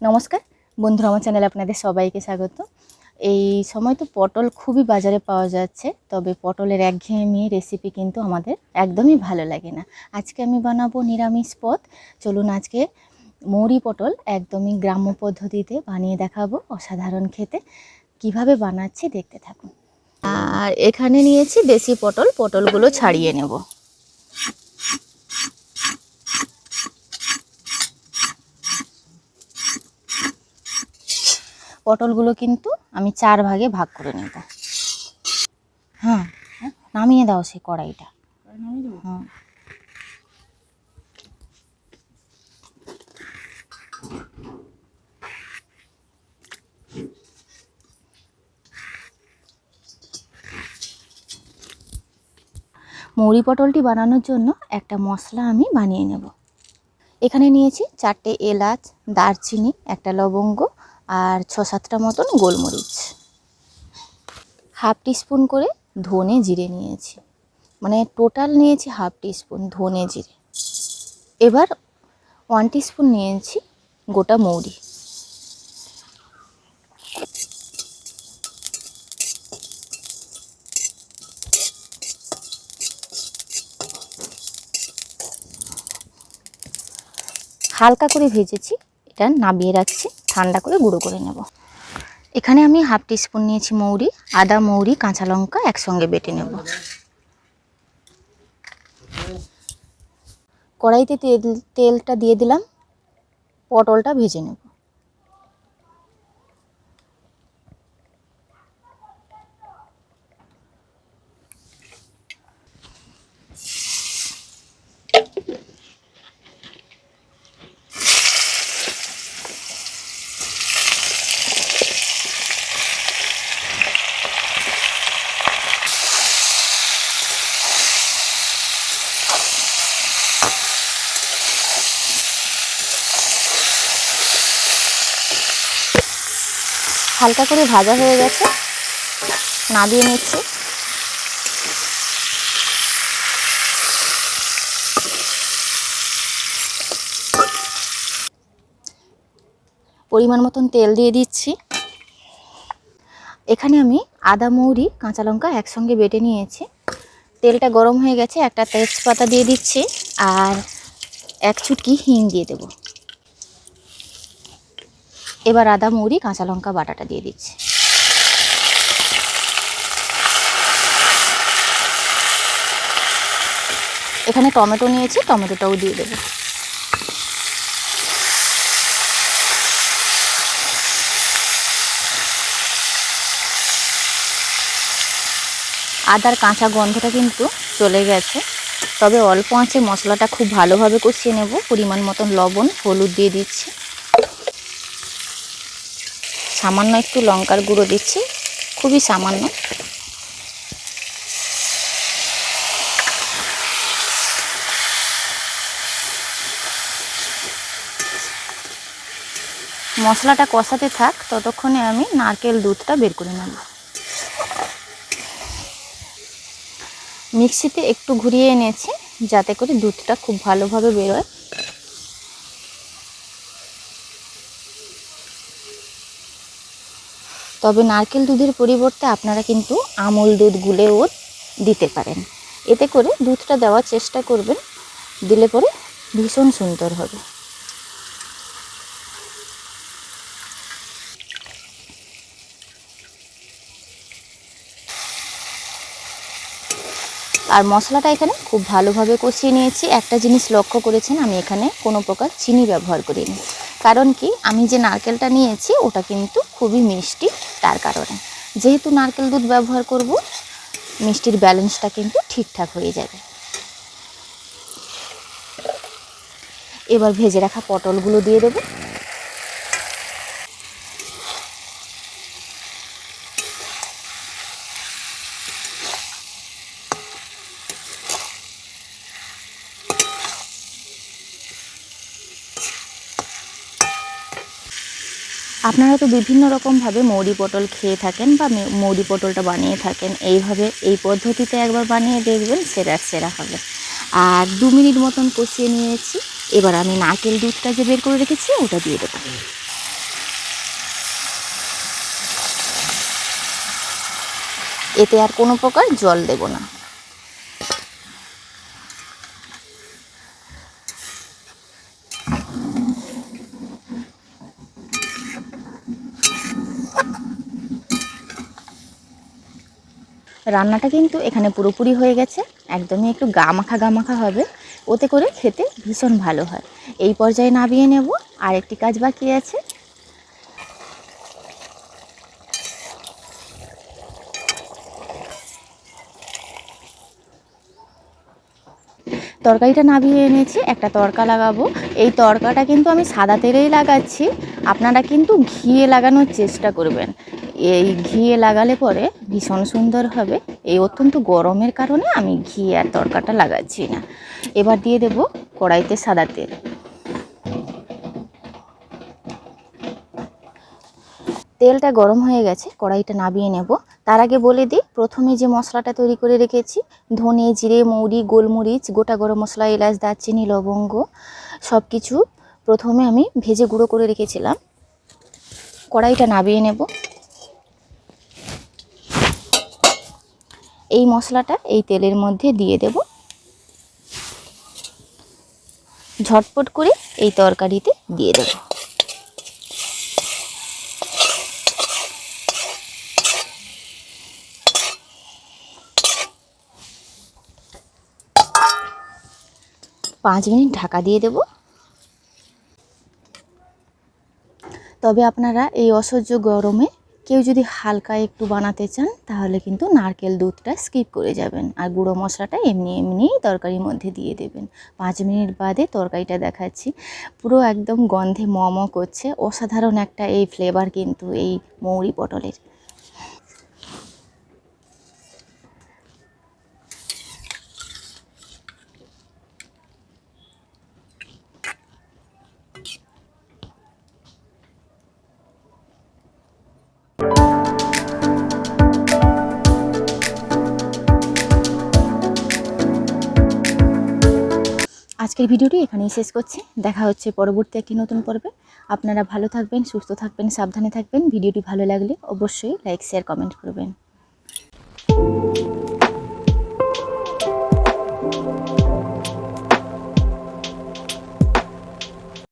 নমস্কার। বন্ধুরা, আমার চ্যানেলে আপনাদের সবাইকে স্বাগত। এই সময় তো পটল খুবই বাজারে পাওয়া যাচ্ছে, তবে পটলের একঘেয়েমি রেসিপি কিন্তু আমাদের একদমই ভালো লাগে না। আজকে আমি বানাবো নিরামিষ পদ। চলুন আজকে মৌরি পটল একদমই গ্রাম্য পদ্ধতিতে বানিয়ে দেখাবো অসাধারণ খেতে। কীভাবে বানাচ্ছি দেখতে থাকুন। আর এখানে নিয়েছি দেশি পটল, পটলগুলো ছাড়িয়ে নেব। পটলগুলো কিন্তু আমি চার ভাগে ভাগ করে নেব। হ্যাঁ হ্যাঁ, নামিয়ে দাও সেই কড়াইটা। হ্যাঁ। মৌরি পটলটি বানানোর জন্য একটা মশলা আমি বানিয়ে নেব। এখানে নিয়েছি চারটে এলাচ দারচিনি একটা লবঙ্গ আর ছ সাতটা মতন গোলমরিচ। হাফ টিস্পুন করে ধনে জিরে নিয়েছি। মানে টোটাল নিয়েছি হাফ টিস্পুন ধনে জিরে। এবার ওয়ান টিস্পুন নিয়েছি গোটা মৌরি। হালকা করে ভেজেছি, এটা নামিয়ে রাখছি। ঠান্ডা করে গুঁড়ো করে নেব। এখানে আমি হাফ টিস্পুন নিয়েছি মৌরি, আদা মৌরি, কাঁচা লঙ্কা একসঙ্গে বেটে নেব। কড়াইতে তেল, তেলটা দিয়ে দিলাম, পটলটা ভেজে নেব। হালকা করে ভাজা হয়ে গেছে। নাবিয়ে নিচ্ছি। পরিমাণ মতন তেল দিয়ে দিচ্ছি। এখানে আমি আদা, মৌরি, কাঁচা লঙ্কা একসঙ্গে বেটে নিয়েছি। তেলটা গরম হয়ে গেছে, একটা তেজপাতা দিয়ে দিচ্ছি, আর এক চুটকি হিং দিয়ে দেবো। এবার আদা মৌরি কাঁচা লঙ্কা, বাটাটা দিয়ে দিচ্ছি। এখানে টমেটো নিয়েছি, টমেটোটাও দিয়ে দেবো। আদার কাঁচা গন্ধটা কিন্তু চলে গেছে। তবে অল্প আঁচে মশলাটা খুব ভালোভাবে কষিয়ে নেব। পরিমাণ মতন লবণ, হলুদ দিয়ে দিচ্ছি। সামান্য একটু লঙ্কার গুঁড়ো দিচ্ছি, খুবই সামান্য। মশলাটা কষাতে থাক, ততক্ষণে আমি নারকেল দুধটা বের করে নেব। মিক্সিতে একটু ঘুরিয়ে এনেছি, যাতে করে দুধটা খুব ভালোভাবে বেরোয়। তবে নারকেল দুধের পরিবর্তে আপনারা কিন্তু আমুল দুধ গুলেও দিতে পারেন। এতে করে দুধটা দেওয়ার চেষ্টা করবেন, দিলে পরে ভীষণ সুন্দর হবে। আর মশলাটা এখানে খুব ভালোভাবে কষিয়ে নিয়েছি। একটা জিনিস লক্ষ্য করেছেন, আমি এখানে কোনো প্রকার চিনি ব্যবহার করিনি। কারণ কি, আমি যে নারকেলটা নিয়েছি, ওটা কিন্তু খুবই মিষ্টি তার কারণে। যেহেতু নারকেল দুধ ব্যবহার করব, মিষ্টির ব্যালেন্সটা কিন্তু ঠিকঠাক হয়ে যাবে। এবার ভেজে রাখা পটলগুলো দিয়ে দেবো। আপনারা তো বিভিন্ন রকমভাবে মৌরি পটল খেয়ে থাকেন বা মৌরি পটলটা বানিয়ে থাকেন, এইভাবে এই পদ্ধতিতে একবার বানিয়ে দেখবেন সেরা সেরা হবে। আর দু মিনিট মতন কষিয়ে নিয়েছি, এবার আমি নারকেল দুধটা যে বের করে রেখেছি, ওটা দিয়ে দেবো। এতে আর কোনো প্রকার জল দেব না। রান্নাটা কিন্তু এখানে পুরোপুরি হয়ে গেছে। একদমই একটু গামাখা গামাখা হবে। ওতে করে খেতে ভীষণ ভালো হয়। এই পর্যায়ে নামিয়ে নেব। আর একটি কাজ বাকি আছে। তরকারিটা নামিয়ে এনেছি। একটা তরকা লাগাবো। এই তরকাটা কিন্তু আমি সাদা তেলেই লাগাচ্ছি। আপনারা কিন্তু ঘিয়ে লাগানোর চেষ্টা করবেন। এই ঘিয়ে লাগালে পরে ভীষণ সুন্দর হবে। এই অত্যন্ত গরমের কারণে আমি ঘি আর তরকাটা লাগাচ্ছি না। এবার দিয়ে দেব কড়াইতে সাদা তেল। তেলটা গরম হয়ে গেছে, কড়াইটা নামিয়ে নেব। তার আগে বলে দিই, প্রথমে যে মশলাটা তৈরি করে রেখেছি, ধনে, জিরে, মৌরি, গোলমরিচ, গোটা গরম মশলা, এলাচ, দারচিনি, লবঙ্গ সব কিছু প্রথমে আমি ভেজে গুঁড়ো করে রেখেছিলাম। কড়াইটা নামিয়ে নেব। এই মশলাটা এই তেলের মধ্যে দিয়ে দেব। ঝটপট করে এই তরকারিতে দিয়ে দেবো। পাঁচ মিনিট ঢাকা দিয়ে দেব। তবে আপনারা এই অসহ্য গরমে কেউ যদি হালকা একটু বানাতে চান, তাহলে কিন্তু নারকেল দুধটা স্কিপ করে যাবেন। আর গুঁড়ো মশলাটা এমনি এমনিই তরকারির মধ্যে দিয়ে দেবেন। পাঁচ মিনিট বাদে তরকারিটা দেখাচ্ছি। পুরো একদম গন্ধে ম করছে। অসাধারণ একটা এই ফ্লেভার কিন্তু এই মৌরি পটলের। আজকের ভিডিওটি এখানেই শেষ করছি। দেখা হচ্ছে পরবর্তী একটি নতুন পর্বে। আপনারা ভালো থাকবেন, সুস্থ থাকবেন, সাবধানে থাকবেন। ভিডিওটি ভালো লাগলে অবশ্যই লাইক, শেয়ার, কমেন্ট করবেন।